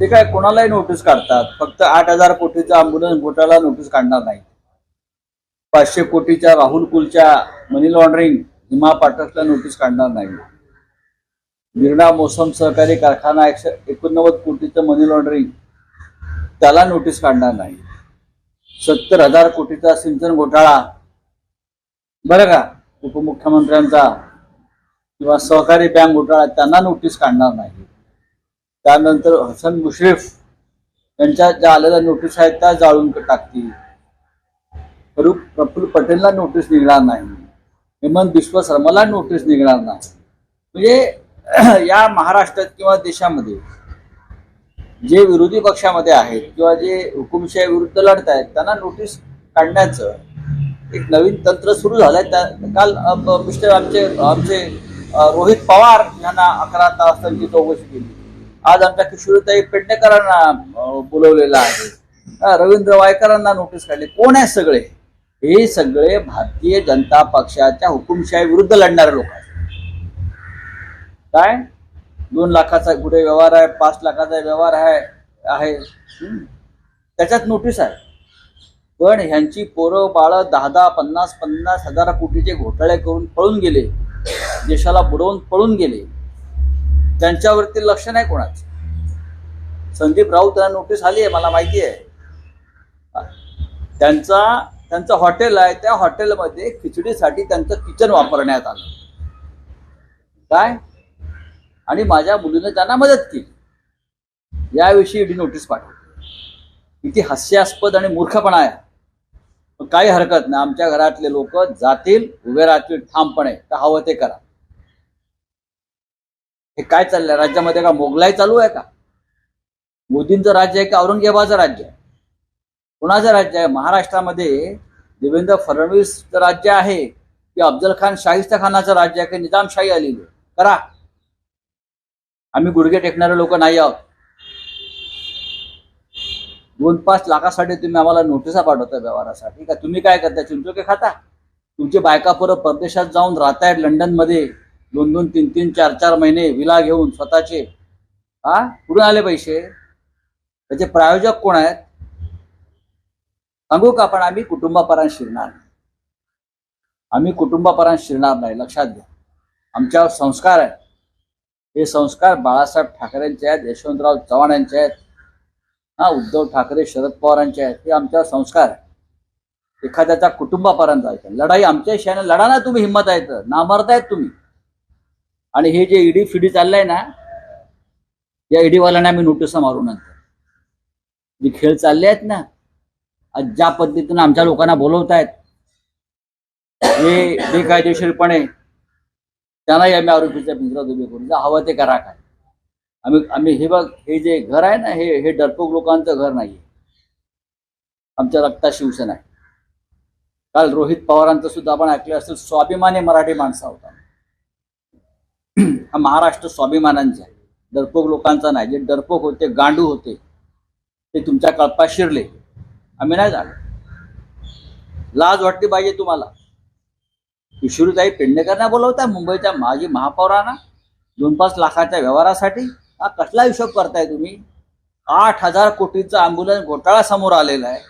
ते काय कोणालाही नोटीस काढतात. फक्त आठ हजार कोटीचा अँब्युलन्स घोटाळा नोटीस काढणार नाही पाचशे कोटीच्या राहुल कुलच्या मनी लॉन्ड्रिंग हिमा पाठकला नोटीस काढणार नाही. निर्णा मोसम सहकारी कारखाना एकशे एकोणनव्वद कोटीचं मनी लॉन्ड्रिंग त्याला नोटीस काढणार नाही. सत्तर हजार कोटीचा सिंचन घोटाळा. बरं का? उपमुख्यमंत्र्यांचा किंवा सहकारी बँक घोटाळा त्यांना नोटीस काढणार नाही. त्यानंतर हसन मुश्रीफ यांच्या ज्या आलेल्या नोटीस आहेत त्या जाळून टाकतील. फरुख प्रफुल्ल पटेलला नोटीस निघणार नाही. हेमंत बिश्व शर्माला नोटीस निघणार नाही. म्हणजे या महाराष्ट्रात किंवा देशामध्ये जे विरोधी पक्षामध्ये आहेत किंवा जे हुकुमशाही विरुद्ध लढत आहेत त्यांना नोटीस काढण्याचं एक नवीन तंत्र सुरू झालंय. त्या काल मिस्टर आमचे आमचे रोहित पवार यांना अकरा तास चौकशी केली. आज आमच्या किशोरीताई पेडणेकरांना बोलवलेला बोलवलेलं आहे. रवींद्र वायकरांना नोटीस काढली. कोण आहे सगळे? हे सगळे भारतीय जनता पक्षाच्या हुकुमशाही विरुद्ध लढणारे लोक आहेत. काय? दोन लाखाचा कुठे व्यवहार आहे पाच लाखाचा व्यवहार आहे आहे. त्याच्यात नोटीस आहे. पण ह्यांची पोरं बाळं दहा दहा पन्नास पन्नास हजार कोटीचे घोटाळे करून पळून गेले. देशाला बुडवून पळून गेले. त्यांच्यावरती लक्ष नाही कोणाचं. संदीप राऊत यांना नोटीस आली आहे मला माहिती आहे. त्यांचा त्यांचं हॉटेल आहे त्या हॉटेलमध्ये खिचडीसाठी त्यांचं किचन वापरण्यात आलं. काय? आणि माझ्या मुलीनं त्यांना मदत केली. याविषयी ईडी नोटीस पाठवली. किती हास्यास्पद आणि मूर्खपणा आहे. पण काही हरकत नाही. आमच्या घरातले लोक जातील उभे राहतील ठामपणे. तर हवं ते करा. हे काय चाललंय? राज्यामध्ये का मोगलाई चालू आहे का? मोदींचं राज्य आहे का औरंगजेबाचं राज्य आहे? कुणाचं राज्य आहे? महाराष्ट्रामध्ये देवेंद्र फडणवीसचं राज्य आहे की अफजल खान शाहिस्ता खानाचं राज्य आहे की निजामशाही आलेली आहे? करा. आम्ही गुडघे टेकणारे लोक नाही आहोत. दोन पाच लाखासाठी तुम्ही आम्हाला नोटिसा पाठवता व्यवहारासाठी. का तुम्ही काय करता चिंचोके खाता? तुमची बायका परत परदेशात जाऊन राहतायत लंडनमध्ये. दोन दोन तीन तीन चार चार महिने विला घेऊन स्वतःचे हा? कुठून आले पैसे. त्याचे प्रायोजक कोण आहेत? सांगू का पण आम्ही कुटुंबापर्यंत शिरणार नाही. आम्ही कुटुंबापर्यंत शिरणार नाही. लक्षात घ्या. आमच्यावर संस्कार आहेत. हे संस्कार बाळासाहेब ठाकरेंचे आहेत यशवंतराव चव्हाण यांचे आहेत. हा उद्धव ठाकरे शरद पवारांचे आहेत. हे आमच्यावर संस्कार आहे एखाद्याच्या कुटुंबापर्यंत जायचं. लढाई आमच्या शाने लढा ना तुम्ही हिंमत आहेत नामरतायत तुम्ही. आणि हे जे ईडी फिडी चाललंय ना या ईडीवाल्यांना आम्ही नोटिसा मारू नंतर जे खेळ चालले आहेत ना ज्या पद्धतीनं आमच्या लोकांना बोलवतायत हे बेकायदेशीरपणे त्यांनाही आम्ही आरोपीच्या पिंजरात उभे करून हवं ते करा काय. आम्ही आम्ही हे बघ हे जे घर आहे ना हे हे डरपोक लोकांचं घर नाहीये. आमच्या रक्ता शिवसेना आहे. काल रोहित पवारांचं सुद्धा आपण ऐकलं असेल स्वाभिमानी मराठी माणसा होता. हा महाराष्ट्र स्वाभिमानांचा आहे. डरपोक लोकांचा नाही. जे डरपोक होते गांडू होते ते तुमच्या कळपात शिरले. आम्ही नाही झालो. लाज वाटली पाहिजे तुम्हाला. किशोरीताई पेडणेकरांना बोलवताय मुंबईच्या माजी महापौरांना? दोन पाच लाखाच्या व्यवहारासाठी? हा कसला हिशोब करताय तुम्ही? आठ हजार कोटीचा अँब्युलन्स घोटाळा समोर आलेला आहे.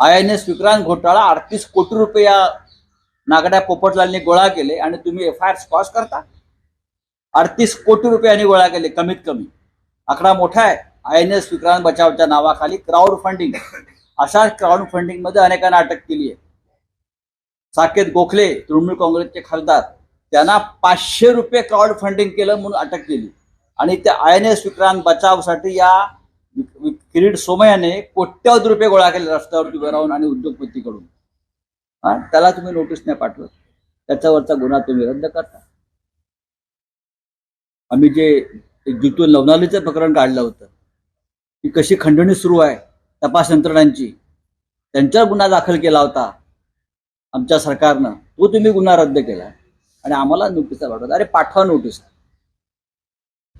आय एन एस विक्रांत घोटाळा अडतीस कोटी रुपये या नागड्या पोपटलालनी गोळा केले आणि तुम्ही एफ आय आर स्कॉस करता. अडतीस कोटी रुपयांनी गोळा केले कमीत कमी. आकडा मोठा आहे. आय एन एस विक्रांत बचावच्या नावाखाली क्राऊड फंडिंग अशा क्राऊड फंडिंगमध्ये अनेकांना अटक केली आहे. साकेत गोखले तृणमूल काँग्रेसचे खासदार त्यांना पाचशे रुपये क्राऊड फंडिंग केलं म्हणून अटक केली. आणि त्या आय एन एस विक्रांत बचावसाठी या किरीट सोमयाने कोट्यवधी रुपये गोळा केले रस्त्यावरती उभे राहून आणि उद्योगपतीकडून. हा? त्याला तुम्ही नोटीस नाही पाठवत. त्याच्यावरचा गुन्हा तुम्ही रद्द करता. आम्ही जे एक जितून प्रकरण काढलं होतं ती कशी खंडणी सुरू आहे तपास यंत्रणांची त्यांच्यावर गुन्हा दाखल केला होता आमच्या सरकारनं तो तुम्ही गुन्हा रद्द केला. आणि आम्हाला नोटीस पाठवत अरे पाठवा नोटीस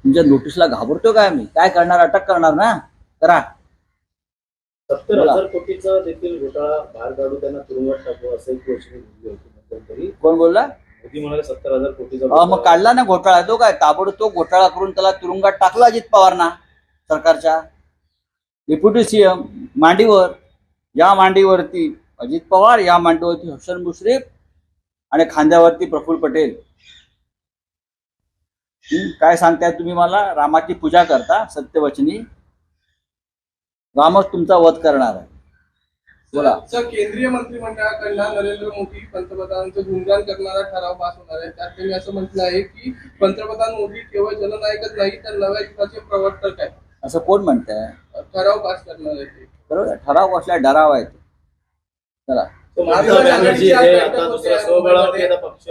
तुमच्या नोटीसला घाबरतो काय आम्ही? काय करणार? अटक करणार ना? करा. सत्तर. हजार कोटीचा देखील घोटाळा बाहेर काढून त्यांना तुरुंगात टाकू असं एक होती. कोण बोलला? मोदी म्हणाले सत्तर हजार कोटीचा मग काढला ना घोटाळा. तो काय ताबडतोब घोटाळा करून त्याला तुरुंगात टाकला अजित पवारना सरकारच्या? डेप्युटी सीएम मांडीवर या मांडीवरती अजित पवार या मांडीवरती हसन मुश्रीफ आणि खांद्यावरती प्रफुल्ल पटेल. काय सांगताय तुम्ही मला? रामाची पूजा करता सत्यवचनी. रामच तुमचा वध करणार आहे. बोला. सर केंद्रीय मंत्रिमंडळाकडनं नरेंद्र मोदी पंतप्रधानांचं गुणगान करणारा ठराव पास होणार आहे. त्यात त्यांनी असं म्हटलं आहे की पंतप्रधान मोदी केवळ जननायकच नाही तर नव्या युगाचे प्रवर्तक आहे असं कोण म्हणतंय? ठराव पास करणार आहे ते. बरोबर ठराव कसला डराव आहे ते. चला. ममता बॅनर्जी हे आता दुसऱ्या स्वबळावरती आता पक्ष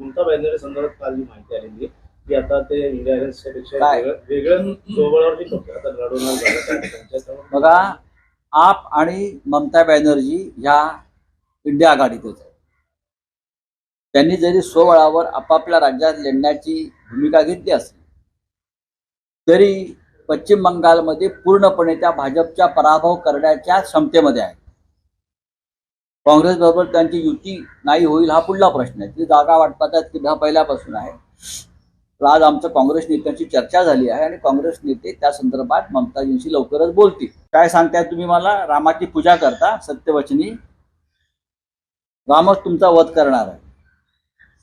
ममता बॅनर्जी संदर्भात काल जी माहिती आलेली की आता ते इंडिया अलायन्सच्या पेक्षा काय? वेगळं वेगळं स्वबळावरती पक्ष आता लढवणार झालं कारण त्यांच्यासमोर बघा आप आणि ममता बॅनर्जी ह्या इंडिया आघाडीतच आहे त्यांनी जरी स्वबळावर आपापल्या राज्यात लढण्याची भूमिका घेतली असली तरी पश्चिम बंगालमध्ये पूर्णपणे त्या भाजपच्या पराभव करण्याच्या क्षमतेमध्ये आहे काँग्रेस बरोबर त्यांची युती नाही होईल हा पुढला प्रश्न आहे. ती जागा वाटपाचा तिढा पहिल्यापासून आहे. तर आज आमच्या काँग्रेस नेत्यांची चर्चा झाली आहे आणि काँग्रेस नेते त्या संदर्भात ममताजींशी लवकरच बोलतील. काय सांगताय तुम्ही मला? रामाची पूजा करता सत्यवचनी. रामच तुमचा वध करणार आहे.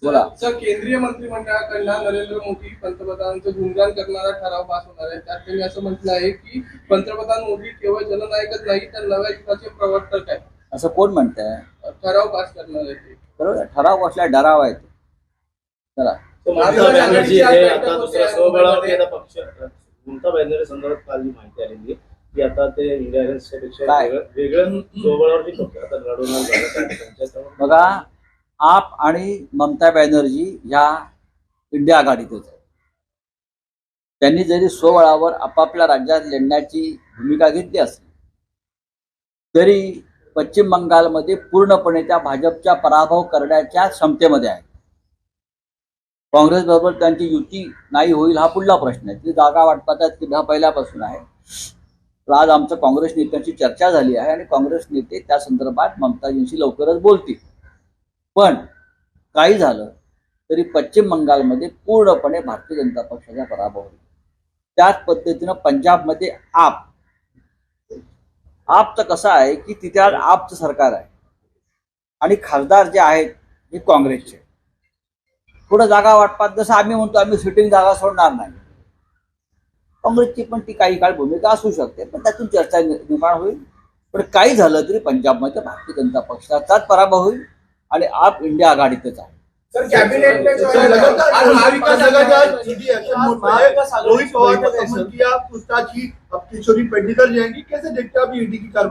बोला. सर केंद्रीय मंत्रिमंडळाकडनं नरेंद्र मोदी पंतप्रधानांचं गुणगान करणारा ठराव पास होणार आहे. त्यात त्यांनी असं म्हटलं आहे की पंतप्रधान मोदी केवळ जननायकच नाही तर नव्या युगाचे प्रवर्तक आहे असं कोण म्हणतंय? ठराव पास करणार आहे ठराव कसला डराव आहे. चला. ममता बॅनर्जी हे आता दुसऱ्या स्वबळावरती आता पक्ष. ममता बॅनर्जी संदर्भात काल जी माहिती आलेली की आता ते इंडिया अलायन्सच्या पेक्षा काय? वेगळं वेगळं स्वबळावरती पक्ष आता लढवणार झालं कारण त्यांच्यासमोर बघा आप आणि ममता बॅनर्जी ह्या इंडिया आघाडीतच आहे त्यांनी जरी स्वबळावर आपापल्या राज्यात लढण्याची भूमिका घेतली असली तरी पश्चिम बंगालमध्ये पूर्णपणे त्या भाजपच्या पराभव करण्याच्या क्षमतेमध्ये आहे काँग्रेसबरोबर त्यांची युती नाही होईल हा पुढला प्रश्न आहे. ती जागा वाटपाचा तिढा पहिल्यापासून आहे. तर आज आमचं काँग्रेस नेत्यांची चर्चा झाली आहे आणि काँग्रेस नेते त्या संदर्भात ममताजींशी लवकरच बोलतील. पण काही झालं तरी पश्चिम बंगालमध्ये पूर्णपणे भारतीय जनता पक्षाचा पराभव होईल. त्याच पद्धतीनं पंजाबमध्ये आप. आपचं कसं आहे की तिथे आज आपचं सरकार आहे. आणि खासदार जे आहेत हे काँग्रेसचे. थोडं जागा वाटपात जसं आम्ही म्हणतो आम्ही सिटिंग जागा सोडणार नाही. काँग्रेसची पण ती काही काळ भूमिका असू शकते पण त्यातून चर्चा निर्माण होईल. पण काही झालं तरी पंजाबमध्ये भारतीय जनता पक्षाचाच पराभव होईल आणि आप इंडिया आघाडीतच आहे.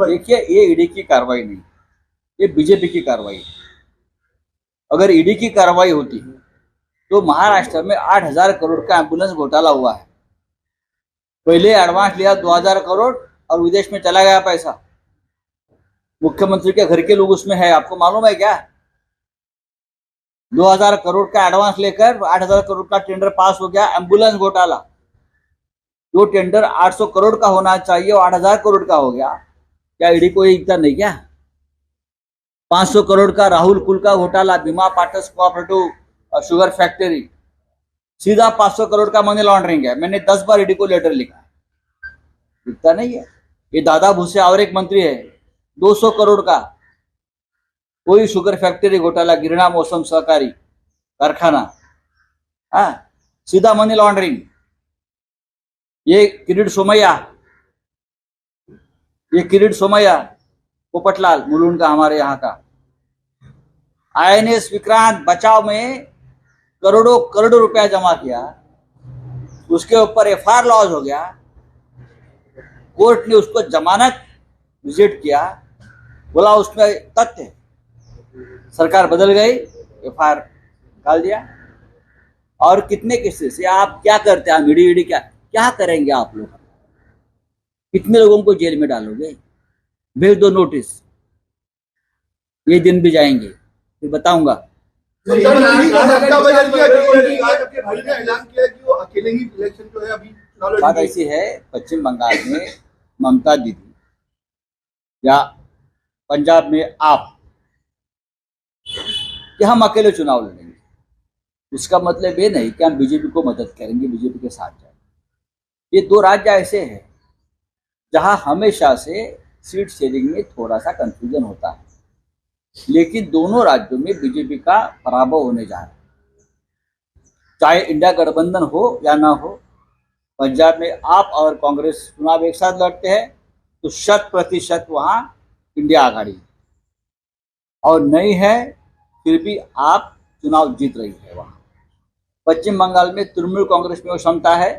देखिए ये ईडी की कार्रवाई नहीं ये बीजेपी की कार्रवाई अगर ईडी की कार्रवाई होती तो महाराष्ट्र में आठ हज़ार करोड़ का एंबुलेंस घोटाला हुआ है। पहले एडवांस लिया दो हज़ार करोड़ और विदेश में चला गया पैसा। मुख्यमंत्री के घर के लोग उसमें है, आपको मालूम है क्या? दो हज़ार करोड़ का एडवांस लेकर आठ हज़ार करोड़ का टेंडर पास हो गया, एंबुलेंस घोटाला। जो टेंडर 800 करोड़ का होना चाहिए वो 8000 करोड़ का हो गया, क्या ईडी को दिखता नहीं क्या? 500 करोड़ का राहुल कुल का घोटाला, बीमा पार्टनर्स कोऑपरेटिव शुगर फैक्ट्री। सीधा 500 करोड़ का मनी लॉन्ड्रिंग है। मैंने 10 बार ईडी को लेटर लिखा दिखता नहीं है। ये दादा भूसे और एक मंत्री है। 200 करोड़ का। कोई शुगर फैक्ट्री, घोटाला गिरना मौसम, सहकारी, कारखाना। हाँ सीधा मनी लॉन्ड्रिंग ये किरीट सोमैया। ये किरीट सोमैया, पोपटलाल, मुलुंड का हमारे यहाँ का। आईएनएस विक्रांत, बचाव में करोड़ों करोड़ों रुपया जमा किया, उसके ऊपर एफआईआर लॉज हो गया, कोर्ट ने उसको जमानत विज़िट किया, बोला उसमें तथ्य। सरकार बदल गई एफ़ आई निकाल दिया। और कितने केसेस से आप क्या करते हैं? ईडी ईडी क्या क्या करेंगे आप लोग? कितने लोगों को जेल में डालोगे? भेज दो नोटिस। ये दिन भी जाएँगे। फिर बताऊँगा। बात ऐसी है पश्चिम बंगाल में ममता दीदी या पंजाब में आप कि हम अकेले चुनाव लड़ेंगे। इसका मतलब ये नहीं कि हम बीजेपी को मदद करेंगे बीजेपी के साथ जाएँगे। ये दो राज्य ऐसे हैं जहाँ हमेशा से सीट शेयरिंग में थोड़ा सा कंफ्यूजन होता है। लेकिन दोनों राज्यों में बीजेपी का पराभव होने जा रहा है। चाहे इंडिया गठबंधन हो या ना हो, पंजाब में आप और कांग्रेस चुनाव एक साथ लड़ते हैं तो शत प्रतिशत वहाँ इंडिया आघाड़ी। और नहीं है, फिर भी आप चुनाव जीत रही है वहाँ। पश्चिम बंगाल में तृणमूल कांग्रेस में वो क्षमता है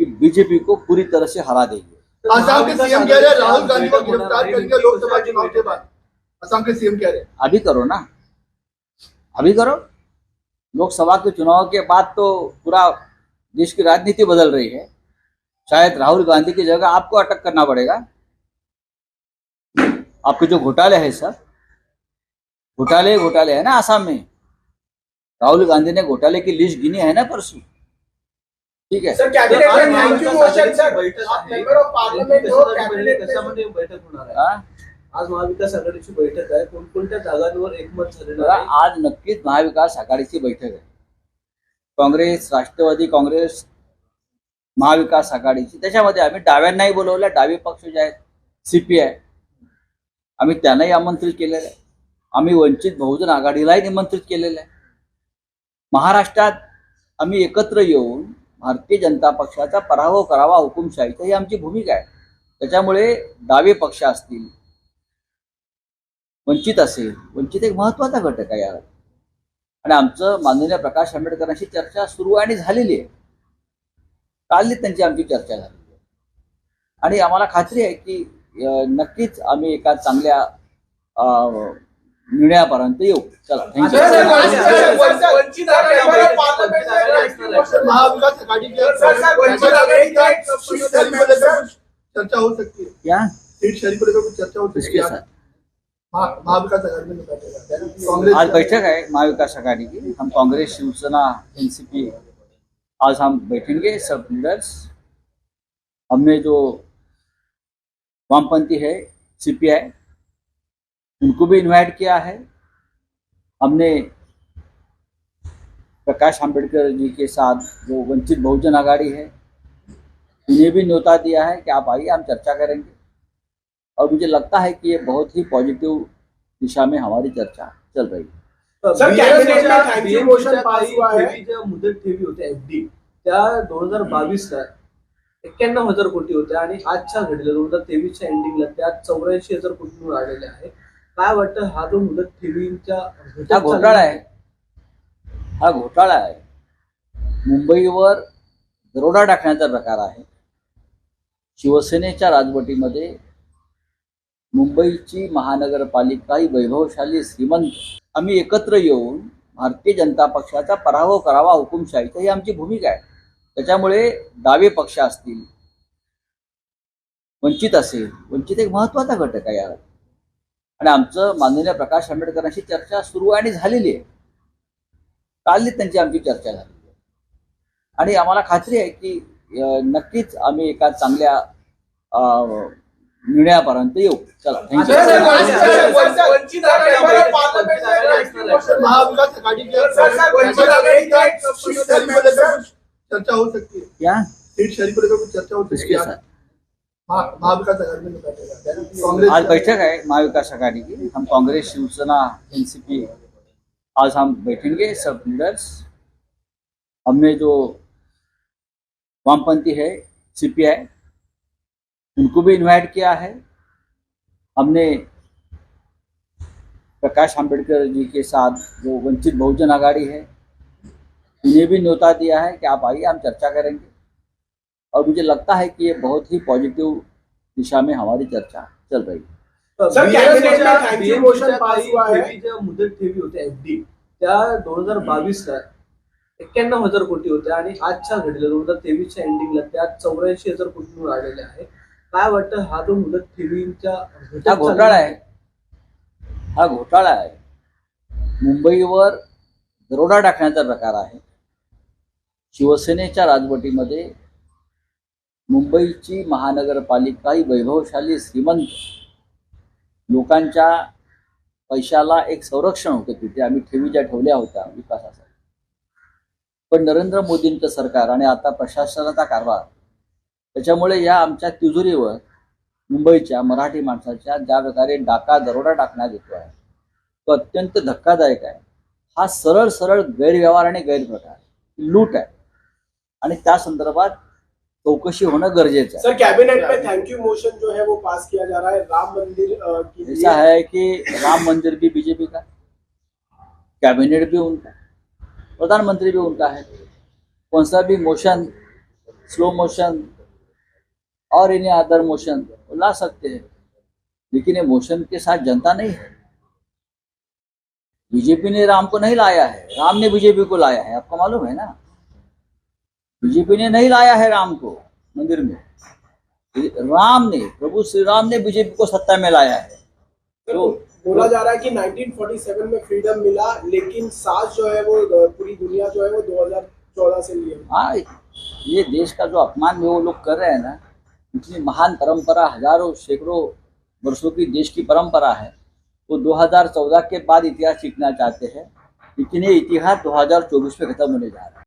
कि बीजेपी को पूरी तरह से हरा देगी। आसाम के सीएम कह रहे हैं राहुल गांधी को गिरफ़्तार करेंगे लोकसभा चुनाव के बाद। असम के सीएम कह रहे हैं। अभी करो ना। अभी करो। लोकसभा के चुनाव के बाद तो पूरा देश की राजनीति बदल रही है। शायद राहुल गांधी की जगह आपको अटक करना पड़ेगा। आपके जो घोटाले है सर घोटाले घोटाले है ना आसाम में। राहुल गांधी ने घोटाले की लिस्ट गिनी है ना परसों। ठीक है। सर कॅबिनेट हो। कॅबिनेट बैठक होणार आहे हा? आज महाविकास आघाडीची बैठक आहे. कोणकोणत्या जागांवर एकमत झालेलं आहे? आज नक्कीच महाविकास आघाडीची बैठक आहे. काँग्रेस राष्ट्रवादी काँग्रेस महाविकास आघाडीची. त्याच्यामध्ये आम्ही डाव्यांनाही बोलवलं डावे पक्ष जे आहेत सीपीआय आम्ही त्यांनाही आमंत्रित केलेलं आहे. आम्ही वंचित बहुजन आघाडीलाही निमंत्रित केलेलं आहे. महाराष्ट्रात आम्ही एकत्र येऊन भारतीय जनता पक्षाचा पराभव करावा हुकुमशाहीचा ही आमची भूमिका आहे. त्याच्यामुळे डावे पक्ष असतील वंचित असेल वंचित एक महत्त्वाचा घटक आहे यात आणि आमचं माननीय प्रकाश आंबेडकरांशी चर्चा सुरू आणि झालेली आहे कालनी त्यांची आमची चर्चा झालेली आहे आणि आम्हाला खात्री आहे की नक्कीच आम्ही एका चांगल्या निर्णयापर्यंत येऊ चला थँक्यू चर्चा हो सकती आज बैठक है महाविकास आघाड़ी की। हम कांग्रेस शिवसेना, एनसीपी, आज हम बैठेंगे, सब लीडर्स हमने जो वामपंथी है सीपीआई उनको भी इनवाइट किया है। हमने प्रकाश आंबेडकर जी के साथ जो वंचित बहुजन आघाड़ी है, उन्हें भी न्योता दिया है कि आप आइए, हम चर्चा करेंगे। और मुझे लगता है कि ये बहुत ही पॉजिटिव दिशा में हमारी चर्चा चल रही है। मुदत ठेवी होत्या एफडी त्या दोन हजार बावीस एक्क्याण्णव हजार कोटी होत्या आणि आजच्या घडीला दोन हजार तेवीसच्या एंडिंगला त्या चौऱ्याऐंशी हजार कोटींवर आलेल्या आहे. काय वाटतं? हा जो मुदत ठेवींच्या हा घोटाळा आहे. हा घोटाळा आहे. मुंबईवर दरोडा टाकण्याचा प्रकार आहे. शिवसेनेच्या राजवटीमध्ये मुंबईची महानगरपालिका ही वैभवशाली श्रीमंत. आम्ही एकत्र येऊन भारतीय जनता पक्षाचा पराभव करावा हुकुमशाहीचा ही आमची भूमिका आहे. त्याच्यामुळे डावे पक्ष असतील वंचित असेल वंचित एक महत्त्वाचा घटक आहे यावर. आणि आमचं माननीय प्रकाश आंबेडकरांशी चर्चा सुरू आणि झालेली आहे. काल त्यांची आमची चर्चा झाली आहे. आणि आम्हाला खात्री आहे की नक्कीच आम्ही एका चांगल्या निर्णयापर्यंत येऊ चला sir, sir, thank you Vanchit- sir, Vanchit- Vanchit member of parliament sir, Mahavikas Aghadi K sir, sir, Vanchit Aghadi का एक सीट शेयरिंग को लेकर कुछ चर्चा हो सकती है क्या सीट शेयरिंग को लेकर कुछ चर्चा हो सकती किसके है साथ. महा- महाविकास आघाड़ी में बैठेगा कांग्रेस आज बैठक है महाविकास आघाड़ी की. हम कांग्रेस शिवसेना एनसीपी आज हम बैठेंगे सब लीडर्स हमने जो वामपंथी है सीपीआई उनको भी इनवाइट किया है। हमने प्रकाश आंबेडकर जी के साथ जो वंचित बहुजन आघाड़ी है। उन्हें भी न्योता दिया है कि आप आइए हम चर्चा करेंगे। और मुझे लगता है कि ये बहुत ही पॉजिटिव दिशा में हमारी चर्चा चल रही है। है. त्या दोन हज़ार बावीस ला एक्क्याण्णव हज़ार कोटी होत्या आणि आजच्या घडीला दोन हज़ार तेवीसच्या एंडिंगला त्या चौऱ्याऐंशी हज़ार कोटींवर आलेल्या आहे काय वाटतं हा जो ठेवींच्या घटक हा घोटाळा आहे. हा घोटाळा आहे. मुंबईवर दरोडा टाकण्याचा प्रकार आहे. शिवसेनेच्या राजवटीमध्ये मुंबईची महानगरपालिका ही वैभवशाली श्रीमंत. लोकांच्या पैशाला एक संरक्षण होतं तिथे. आम्ही ठेवी ज्या ठेवल्या होत्या विकासासाठी. पण नरेंद्र मोदींचं सरकार आणि आता प्रशासनाचा कारभार त्याच्यामुळे या आमच्या तिजोरीवर मुंबईच्या मराठी माणसाच्या ज्या प्रकारे डाका दरोडा टाकण्यात येतो आहे तो अत्यंत धक्कादायक आहे. हा सरळ सरळ गैरव्यवहार आणि गैरप्रकार लूट आहे. आणि त्या संदर्भात चौकशी होणं गरजेचं आहे. सर कैबिनेट में थैंक यू मोशन जो है वो पास किया जा रहा है. राम मंदिर अ, के लिए ऐसा है कि राम मंदिर भी बीजेपी का कैबिनेट भी उनका प्रधानमंत्री भी उनका है। कौन सा भी मोशन स्लो मोशन और इन्हें अदर मोशन ला सकते हैं। लेकिन ये मोशन के साथ जनता नहीं है। बीजेपी ने राम को नहीं लाया है। राम ने बीजेपी को लाया है। आपको मालूम है ना? बीजेपी ने नहीं लाया है राम को मंदिर में। राम ने प्रभु श्री राम ने बीजेपी को सत्ता में लाया है। तो बोला जा रहा है कि 1947 में फ्रीडम मिला लेकिन साज जो है वो पूरी दुनिया जो है वो 2014 से लिए। हाँ ये देश का जो अपमान है वो लोग कर रहे हैं ना इतनी महान परंपरा हज़ारों सैकड़ों वर्षों की देश की परंपरा है। वो 2014 के बाद इतिहास सीखना चाहते हैं। ये इतिहास 2024 में खत्म होने जा रहा है।